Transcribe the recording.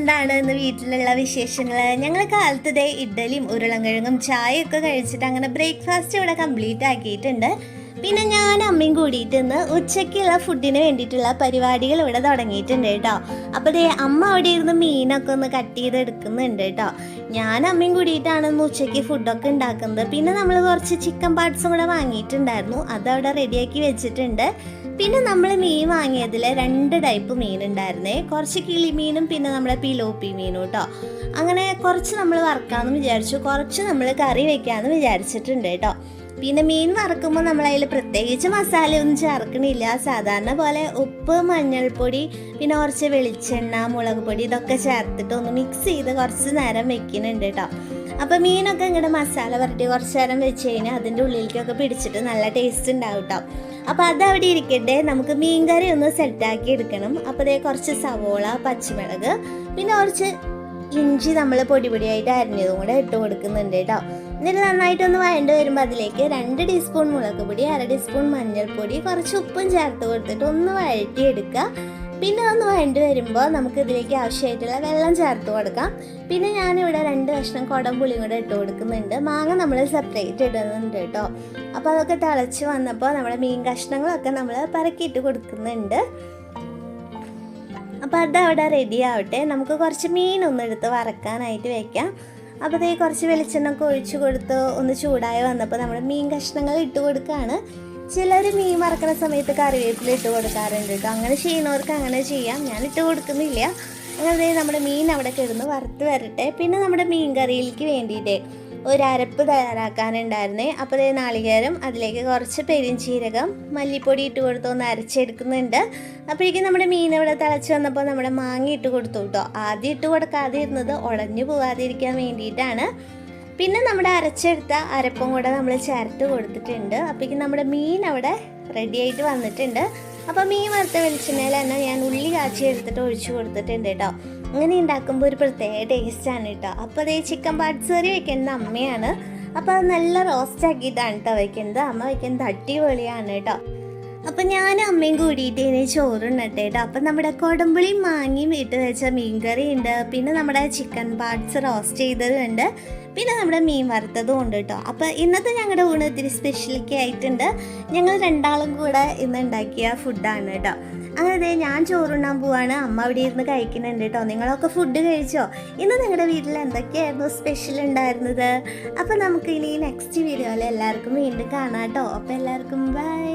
എന്താണ് ഇന്ന് വീട്ടിലുള്ള വിശേഷങ്ങൾ ഞങ്ങൾ കാലത്തതേ ഇഡ്ഡലിയും ഉരുളൻകിഴങ്ങും ചായയൊക്കെ കഴിച്ചിട്ട് അങ്ങനെ ബ്രേക്ക്ഫാസ്റ്റ് ഇവിടെ കംപ്ലീറ്റ് ആക്കിയിട്ടുണ്ട്. പിന്നെ ഞാൻ അമ്മയും കൂടിയിട്ട് ഇന്ന് ഉച്ചയ്ക്കുള്ള ഫുഡിന് വേണ്ടിയിട്ടുള്ള പരിപാടികൾ ഇവിടെ തുടങ്ങിയിട്ടുണ്ട് കേട്ടോ. അപ്പോൾ ദേ അമ്മ അവിടെ ഇരുന്ന് മീനൊക്കെ ഒന്ന് കട്ട് ചെയ്ത് എടുക്കുന്നുണ്ട് കേട്ടോ. ഞാൻ അമ്മയും കൂടിയിട്ടാണ് ഇന്ന് ഉച്ചയ്ക്ക് ഫുഡൊക്കെ ഉണ്ടാക്കുന്നത്. പിന്നെ നമ്മൾ കുറച്ച് ചിക്കൻ പാർട്സും കൂടെ വാങ്ങിയിട്ടുണ്ടായിരുന്നു. അതവിടെ റെഡിയാക്കി വെച്ചിട്ടുണ്ട്. പിന്നെ നമ്മൾ മീൻ വാങ്ങിയതിൽ രണ്ട് ടൈപ്പ് മീൻ ഉണ്ടായിരുന്നേ കുറച്ച് കിളിമീനും പിന്നെ നമ്മുടെ പിലോപ്പി മീനും കേട്ടോ. അങ്ങനെ കുറച്ച് നമ്മൾ വറക്കാമെന്ന് വിചാരിച്ചു. കുറച്ച് നമ്മൾ കറി വെക്കാമെന്ന് വിചാരിച്ചിട്ടുണ്ട് കേട്ടോ. പിന്നെ മീൻ വറക്കുമ്പോൾ നമ്മൾ അതിൽ പ്രത്യേകിച്ച് മസാലയൊന്നും ചേർക്കണില്ല. സാധാരണ പോലെ ഉപ്പ് മഞ്ഞൾപ്പൊടി പിന്നെ കുറച്ച് വെളിച്ചെണ്ണ മുളക് പൊടി ഇതൊക്കെ ചേർത്തിട്ട് ഒന്ന് മിക്സ് ചെയ്ത് കുറച്ച് നേരം വെക്കുന്നുണ്ട് കേട്ടോ അപ്പോൾ മീനൊക്കെ ഇങ്ങോട്ട് മസാല പുരട്ടി കുറച്ച് നേരം വെച്ച് കഴിഞ്ഞാൽ അതിന്റെ ഉള്ളിലേക്കൊക്കെ പിടിച്ചിട്ട് നല്ല ടേസ്റ്റ് ഉണ്ടാവും കേട്ടോ അപ്പോൾ അതവിടെ ഇരിക്കട്ടെ. നമുക്ക് മീൻകറി ഒന്ന് സെറ്റാക്കി എടുക്കണം. അപ്പോൾ അതേ കുറച്ച് സവോള പച്ചമുളക് പിന്നെ കുറച്ച് ഇഞ്ചി നമ്മൾ പൊടി പൊടിയായിട്ട് അരിഞ്ഞതും കൂടെ ഇട്ട് കൊടുക്കുന്നുണ്ട് കേട്ടോ. എന്നിട്ട് നന്നായിട്ടൊന്ന് വഴണ്ട് വരുമ്പോൾ അതിലേക്ക് രണ്ട് ടീസ്പൂൺ മുളക് പൊടി അര ടീസ്പൂൺ മഞ്ഞൾപ്പൊടി കുറച്ച് ഉപ്പും ചേർത്ത് കൊടുത്തിട്ട് ഒന്ന് വഴറ്റിയെടുക്കുക. പിന്നെ ഒന്ന് വഴണ്ട് വരുമ്പോൾ നമുക്ക് ഇതിലേക്ക് ആവശ്യമായിട്ടുള്ള വെള്ളം ചേർത്ത് കൊടുക്കാം. പിന്നെ ഞാനിവിടെ രണ്ട് കഷ്ണം കുടംപുളിയും കൂടെ ഇട്ട് കൊടുക്കുന്നുണ്ട്. മാങ്ങ നമ്മൾ സെപ്പറേറ്റ് ഇടുന്നുണ്ട് കേട്ടോ. അപ്പോൾ അതൊക്കെ തിളച്ച് വന്നപ്പോൾ നമ്മുടെ മീൻ കഷ്ണങ്ങളൊക്കെ നമ്മൾ പറക്കിയിട്ട് കൊടുക്കുന്നുണ്ട്. അപ്പോൾ അതവിടെ റെഡി ആവട്ടെ. നമുക്ക് കുറച്ച് മീനൊന്നും എടുത്ത് വറക്കാനായിട്ട് വെക്കാം. അപ്പോൾ അതേ കുറച്ച് വെളിച്ചെണ്ണ ഒക്കെ ഒഴിച്ച് കൊടുത്ത് ഒന്ന് ചൂടായി വന്നപ്പോൾ നമ്മൾ മീൻ കഷ്ണങ്ങൾ ഇട്ട് കൊടുക്കുകയാണ് ചിലർ മീൻ വറക്കുന്ന സമയത്ത് കറിവേപ്പില ഇട്ട് കൊടുക്കാറുണ്ട് കേട്ടോ. അങ്ങനെ ചെയ്യുന്നവർക്ക് അങ്ങനെ ചെയ്യാം. ഞാൻ ഇട്ട് കൊടുക്കുന്നില്ല. അങ്ങനെ നമ്മുടെ മീൻ അവിടെ കിടന്ന് വറുത്ത് വരട്ടെ. പിന്നെ നമ്മുടെ മീൻ കറിയിലേക്ക് വേണ്ടിയിട്ട് ഒരു അരപ്പ് തയ്യാറാക്കാനുണ്ടായിരുന്നേ അപ്പോൾ നാളികേരം അതിലേക്ക് കുറച്ച് പെരിഞ്ചീരകം മല്ലിപ്പൊടി ഇട്ട് കൊടുത്ത് ഒന്ന് അരച്ചെടുക്കുന്നുണ്ട്. അപ്പോഴേക്കും നമ്മുടെ മീൻ ഇവിടെ തിളച്ച് വന്നപ്പോൾ നമ്മുടെ മാങ്ങ ഇട്ട് കൊടുത്തു കേട്ടോ ആദ്യം ഇട്ട് കൊടുക്കാതെ ഇരുന്നത് ഉടഞ്ഞു പോകാതിരിക്കാൻ വേണ്ടിയിട്ടാണ്. പിന്നെ നമ്മുടെ അരച്ചെടുത്ത അരപ്പും കൂടെ നമ്മൾ ചേർത്ത് കൊടുത്തിട്ടുണ്ട്. അപ്പോഴേക്കും നമ്മുടെ മീൻ അവിടെ റെഡി ആയിട്ട് വന്നിട്ടുണ്ട്. അപ്പോൾ മീൻ വറുത്ത വെളിച്ചെണ്ണയിൽ തന്നെ ഞാൻ ഉള്ളി കാച്ചി എടുത്തിട്ട് ഒഴിച്ചു കൊടുത്തിട്ടുണ്ട് കേട്ടോ അങ്ങനെ ഉണ്ടാക്കുമ്പോൾ ഒരു പ്രത്യേക ടേസ്റ്റാണ് കേട്ടോ അപ്പോൾ അതേ ചിക്കൻ പാർട്സ് കറി വെക്കുന്നത് അമ്മയാണ്. അപ്പോൾ അത് നല്ല റോസ്റ്റ് ആക്കിയിട്ടാണ് കേട്ടോ വെക്കുന്നത് അമ്മ വെക്കുന്നത് അടിപൊളിയാണ് കേട്ടോ അപ്പം ഞാനും അമ്മയും കൂടിയിട്ട് ഇനി ചോറുണ്ടട്ടെ കേട്ടോ അപ്പം നമ്മുടെ കൊടമ്പുളി മാങ്ങയും ഇട്ട് വെച്ച മീൻകറി ഉണ്ട്. പിന്നെ നമ്മുടെ ചിക്കൻ പാർട്സ് റോസ്റ്റ് ചെയ്തതുണ്ട് പിന്നെ നമ്മുടെ മീൻ വറുത്തതും ഉണ്ട് കേട്ടോ അപ്പോൾ ഇന്നത്തെ ഞങ്ങളുടെ ഊണ് ഇത്തിരി സ്പെഷ്യലൊക്കെ ആയിട്ടുണ്ട്. ഞങ്ങൾ രണ്ടാളും കൂടെ ഇന്ന് ഉണ്ടാക്കിയ ഫുഡാണ് കേട്ടോ ദേ ഞാൻ ചോറുണ്ണാൻ പോവാണ്. അമ്മ അവിടെ ഇരുന്ന് കഴിക്കുന്നുണ്ട് കേട്ടോ നിങ്ങളൊക്കെ ഫുഡ് കഴിച്ചോ? ഇന്ന് നിങ്ങളുടെ വീട്ടിൽ എന്തൊക്കെയായിരുന്നു സ്പെഷ്യൽ ഉണ്ടായിരുന്നത്? അപ്പം നമുക്ക് ഇനി നെക്സ്റ്റ് വീഡിയോയിൽ എല്ലാവർക്കും വീണ്ടും കാണാം കേട്ടോ അപ്പം എല്ലാവർക്കും ബൈ